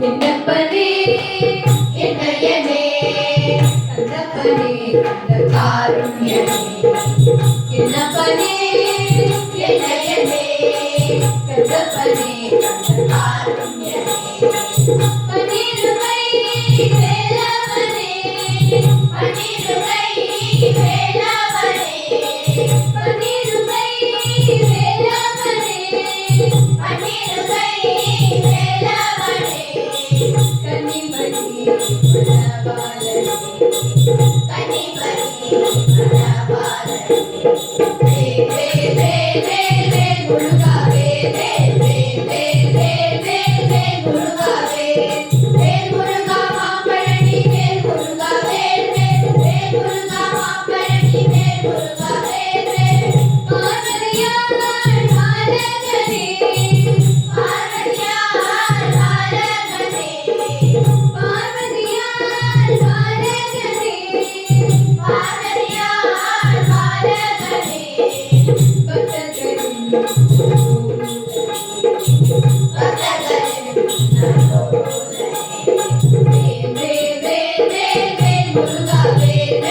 என்னப்பனே என்னையனே கண்ணப்பனே கண்ட காருண்யனே என்னப்பனே என்னையனே கண்ணப்பனே Yeah.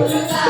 不知道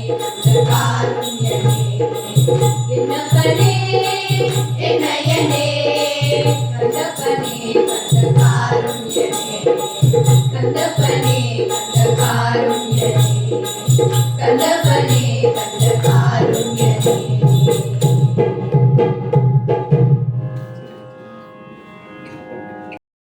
ಕಂದಪನೆ ಕಂದಕಾರುಣ್ಯನೆ ಕಂದಪ